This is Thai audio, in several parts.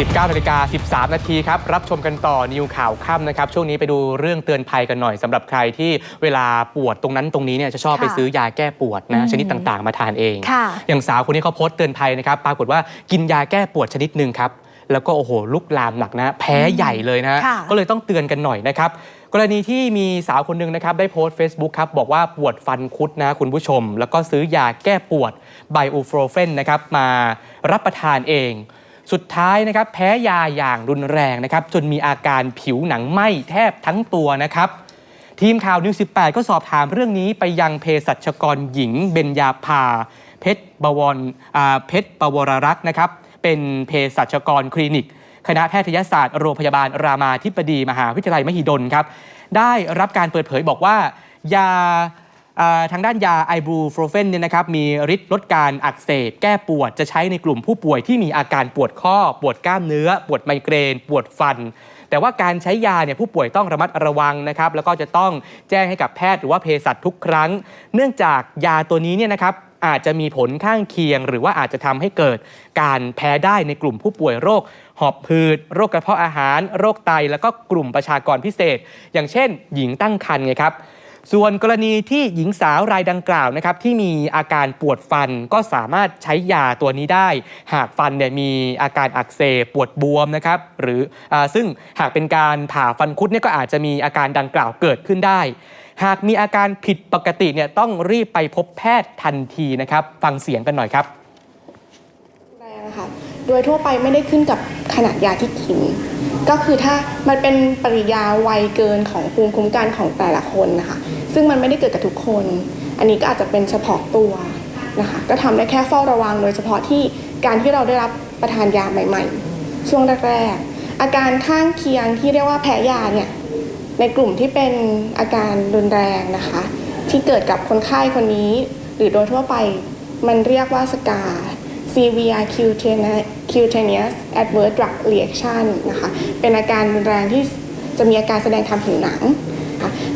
19นาฬิกา13 นาทีครับ รับชมกันต่อนิวข่าวค่ำนะครับ ช่วงนี้ไปดูเรื่องเตือนภัยกันหน่อยสำหรับใครที่เวลาปวดตรงนั้นตรงนี้เนี่ยจะชอบค่ะไปซื้อยาแก้ปวดอืนะมชนิดต่างๆ มาทานเองค่ะอย่างสาวคนนี้เขาโพสต์เตือนภัยนะครับ ปรากฏว่ากินยาแก้ปวดชนิดหนึ่งครับ แล้วก็โอ้โหลุกลามหนักนะ แพ้ใหญ่เลยนะค่ะก็เลยต้องเตือนกันหน่อยนะครับกรณีที่มีสาวคนหนึ่งนะครับได้โพสต์ Facebook ครับบอกว่าปวดฟันคุดนะคุณผู้ชม แล้วก็ซื้อยาแก้ปวดไบอูโฟรเฟนนะครับมารับประทานเอง สุดท้ายนะครับแพ้ยาอย่างรุนแรงนะครับจนมีอาการผิวหนังไหม้แทบทั้งตัวนะครับทีมข่าวนิว 18 ก็สอบถามเรื่องนี้ไปยังเภสัชกรหญิงเบญญาภา เพชรบวรเพชรปวรรักษ์นะครับเป็นเภสัชกรคลินิก คณะแพทยศาสตร์โรงพยาบาลรามาธิบดีมหาวิทยาลัยมหิดลครับได้รับการเปิดเผยบอกว่ายา ทางด้านยาไอบูโฟรเฟนเนี่ยนะครับมีฤทธิ์ลดการอักเสบแก้ปวดจะใช้ในกลุ่มผู้ป่วยที่มีอาการปวดข้อ ปวดกล้ามเนื้อ ปวดไมเกรน ปวดฟัน แต่ว่าการใช้ยาเนี่ยผู้ป่วยต้องระมัดระวังนะครับแล้วก็จะต้องแจ้งให้กับแพทย์หรือว่าเภสัชทุกครั้ง เนื่องจากยาตัวนี้เนี่ยนะครับอาจจะมีผลข้างเคียง หรือว่าอาจจะทำให้เกิดการแพ้ได้ในกลุ่มผู้ป่วยโรค หอบหืด โรคกระเพาะอาหาร โรคไต แล้วก็กลุ่มประชากรพิเศษ อย่างเช่น หญิงตั้งครรภ์ไงครับ ส่วนกรณีที่หญิงสาวรายดังกล่าวนะครับที่มีอาการปวดฟันก็สามารถใช้ยาตัวนี้ได้ หากฟันเนี่ยมีอาการอักเสบปวดบวมนะครับหรืออซึ่งหากเป็นการผ่าฟันคุดเนี่ยก็อาจจะมีอาการดังกล่าวเกิดขึ้นได้ หากมีอาการผิดปกติเนี่ยต้องรีบไปพบแพทย์ทันทีนะครับ ฟังเสียงกันหน่อยครับแรงอะค่ะ โดยทั่วไปไม่ได้ขึ้นกับขนาดยาที่กิน ก็คือถ้ามันเป็นปริยาไวเกินของภูมิคุ้มกันของแต่ละคนนะคะ ซึ่งมันไม่ได้เกิดกับทุกคน อันนี้ก็อาจจะเป็นเฉพาะตัวนะคะ ก็ทำได้แค่เฝ้าระวังโดยเฉพาะที่การที่เราได้รับประทานยาใหม่ ๆ ช่วงแรกๆอาการข้างเคียงที่เรียกว่าแพ้ยาเนี่ยในกลุ่มที่เป็นอาการรุนแรงนะคะ ที่เกิดกับคนไข้คนนี้ หรือโดยทั่วไปมันเรียกว่าสกา severe cutaneous adverse drug reaction นะคะเป็นอาการรุนแรงที่จะมีอาการแสดงทางผิวหนัง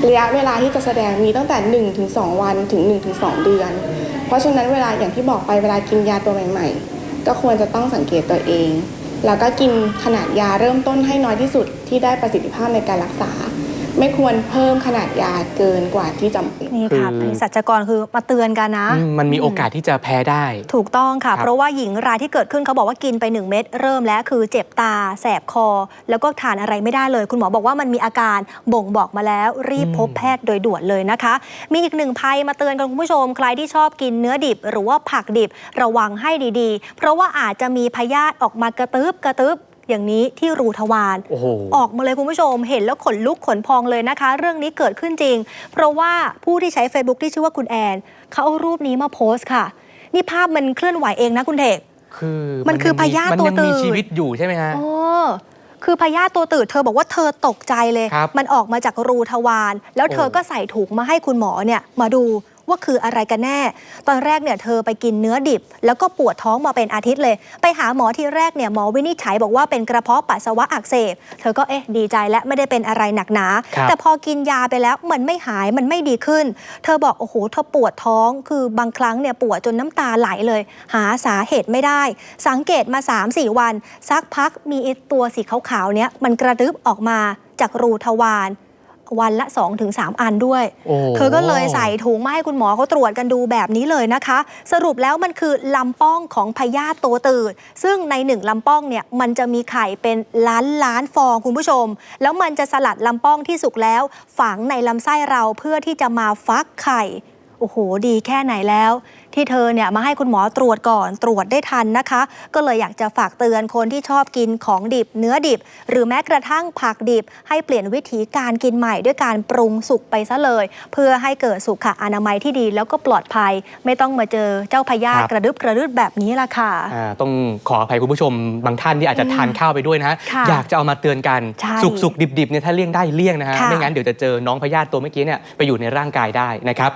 ระยะเวลาที่จะแสดงมีตั้งแต่ 1-2 วันถึง 1-2 เดือน เพราะฉะนั้นเวลาอย่างที่บอกไปเวลากินยาตัวใหม่ ๆ ก็ควรจะต้องสังเกตตัวเอง แล้วก็กินขนาดยาเริ่มต้นให้น้อยที่สุดที่ได้ประสิทธิภาพในการรักษา ไม่ควรเพิ่มขนาดยาเกินกว่าที่จำเป็น นี่ค่ะคือ เภสัชกรคือมาเตือนกันนะ อืมมันมีโอกาสที่จะแพ้ได้ ถูกต้องค่ะ ครับ เพราะว่าหญิงรายที่เกิดขึ้นเขาบอกว่ากินไป 1 เม็ดเริ่มแล้วคือเจ็บตา แสบคอ แล้วก็ทานอะไรไม่ได้เลย คุณหมอบอกว่ามันมีอาการบ่งบอกมาแล้วรีบพบแพทย์โดยด่วนเลยนะคะ มีอีกหนึ่งภัยมาเตือนกันคุณผู้ชม ใครที่ชอบกินเนื้อดิบ หรือว่าผักดิบระวังให้ดีๆ เพราะว่าอาจจะมีพยาธิออกมากระตึบกระตึบ อย่างนี้ที่รูทวารโอ้โหออกมาเลยคุณผู้ชม เห็นแล้วขนลุกขนพองเลยนะคะ เรื่องนี้เกิดขึ้นจริง เพราะว่าผู้ที่ใช้ Facebook ที่ชื่อว่าคุณแอนเขาเอารูปนี้มาโพสต์ค่ะ นี่ภาพมันเคลื่อนไหวเองนะคุณเทกคือมันคือพยาธิมันยังตัวมีตืดชีวิตอยู่ใช่ไหมฮะโอ้คือพยาธิตัวตืดเธอบอกว่าเธอตกใจเลยครับมันออกมาจากรูทวารแล้วเธอโอ้ก็ใส่ถุงมาให้คุณหมอเนี่ยมาดู ว่าคืออะไรกันแน่ ตอนแรกเนี่ยเธอไปกินเนื้อดิบ แล้วก็ปวดท้องมาเป็นอาทิตย์เลย ไปหาหมอทีแรกเนี่ยหมอวินิจฉัยบอกว่าเป็นกระเพาะปัสสาวะอักเสบ เธอก็เอ๊ะดีใจและไม่ได้เป็นอะไรหนักหนาครับแต่พอกินยาไปแล้วมันไม่หายมันไม่ดีขึ้น เธอบอกโอ้โหเธอปวดท้องคือบางครั้งเนี่ยปวดจนน้ำตาไหลเลย หาสาเหตุไม่ได้ สังเกตมา 3-4 วันสักพักมีไอ้ตัวสีขาวๆเนี่ยมันกระดึบออกมาจากรูทวาร วันละ 2-3 อันด้วย โอ้ เธอก็เลยใส่ถุงมาให้คุณหมอเขาตรวจกันดูแบบนี้เลยนะคะ สรุปแล้วมันคือลำป้องของพยาธิตัวตืดซึ่งในหนึ่งลำป้องเนี่ยมันจะมีไข่เป็นล้านล้านฟองคุณผู้ชม แล้วมันจะสลัดลำป้องที่สุกแล้ว ฝังในลำไส้เราเพื่อที่จะมาฟักไข่โอ้โหดีแค่ไหนแล้ว ที่เธอเนี่ยมาให้คุณหมอตรวจก่อนตรวจได้ทันนะคะ ก็เลยอยากจะฝากเตือนคนที่ชอบกินของดิบ เนื้อดิบ หรือแม้กระทั่งผักดิบ ให้เปลี่ยนวิธีการกินใหม่ด้วยการปรุงสุกไปซะเลย เพื่อให้เกิดสุขอนามัยที่ดีแล้วก็ปลอดภัย ไม่ต้องมาเจอเจ้าพยาธิครับกระดึบกระดึบแบบนี้ละค่ะอ่าต้องขออภัยคุณผู้ชมบางท่านที่อาจจะอืมทานข้าวไปด้วยนะฮะค่ะอยากจะเอามาเตือนกันใช่สุกสุกดิบดิบๆเนี่ยถ้าเลี่ยงได้เลี่ยงนะฮะค่ะไม่งั้นเดี๋ยวจะเจอน้องพยาธิตัวเมื่อกี้เนี่ยไปอยู่ในร่างกายได้นะครับ